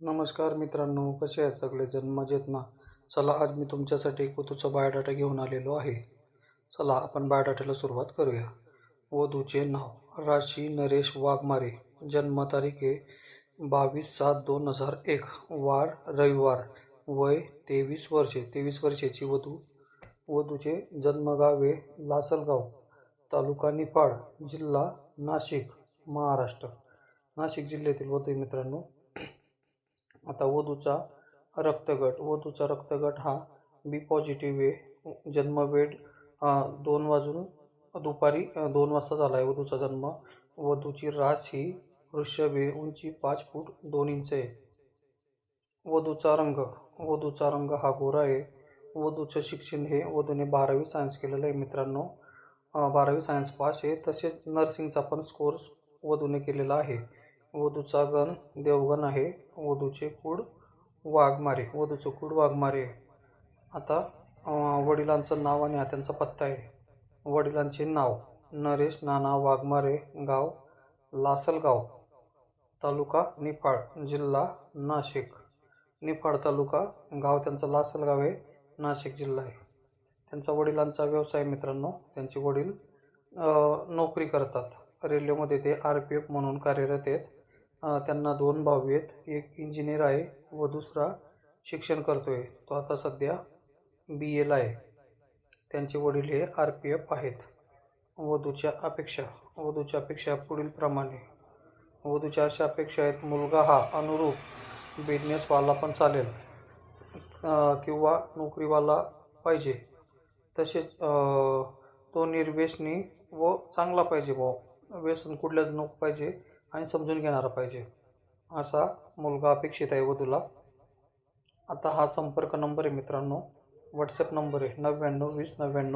नमस्कार मित्रांनो कसे आहेत सगळेजण मजेत ना? चला आज मी तुमच्यासाठी कुतूचा बायोडाटा घेऊन आलेलो आहे. चला आपण बायोडाटाला सुरुवात करूया. वधूचे नाव राशी नरेश वाघमारे. जन्मतारीख आहे बावीस सात दोन हजार एक. वार रविवार. वय तेवीस वर्षे. तेवीस वर्षाची वधू. वधूचे जन्मगाव आहे लासलगाव. तालुका निफाड जिल्हा नाशिक महाराष्ट्र. नाशिक जिल्ह्यातील वधू मित्रांनो. आता वधूचा रक्तगट. वधूचा रक्तगट हा बी पॉझिटिव्ह आहे. जन्मवेळ दोन वाजून दुपारी दोन वाजता झाला आहे वधूचा जन्म. वधूची रास ही वृषभ आहे. उंची पाच फूट दोन इंच आहे. वधूचा रंग. वधूचा रंग हा गोरा आहे. वधूचं शिक्षण हे वधूने बारावी सायन्स केलेलं आहे मित्रांनो. बारावी सायन्स पास आहे. तसेच नर्सिंगचा पण स्कोर्स वधूने केलेला आहे. वधूचा गण देवगण आहे. वधूचे कुड वाघमारे. वधूचं कुड वाघमारे. आता वडिलांचं नाव आणि हा त्यांचा पत्ता आहे. वडिलांचे नाव नरेश नाना वाघमारे गाव लासलगाव तालुका निफाड जिल्हा नाशिक. निफाड तालुका गाव त्यांचं लासलगाव आहे नाशिक जिल्हा आहे. त्यांचा वडिलांचा व्यवसाय मित्रांनो. त्यांचे वडील नोकरी करतात. रेल्वेमध्ये ते आर पी एफ म्हणून कार्यरत आहेत. त्यांना दोन भाऊ आहेत. एक इंजिनियर आहे व दुसरा शिक्षण करतो आहे तो आता सध्या बी एला आहे. त्यांचे वडील हे आर पी एफ आहेत. वधूच्या अपेक्षा वधूच्या अपेक्षा पुढीलप्रमाणे वधूच्या अशा अपेक्षा आहेत मुलगा हा अनुरूप बिझनेसवाला पण चालेल. किंवा नोकरीवाला पाहिजे. तसेच तो निर्व्यसनी व चांगला पाहिजे भाऊ. व्यसन कुठल्याच नको पाहिजे. आणि समजून घेणारा पाहिजे. असा मुलगा अपेक्षित आहे वधूला आता हा संपर्क नंबर आहे मित्रांनो. व्हॉट्सअप नंबर आहे नव्याण्णव वीस नव्याण्णव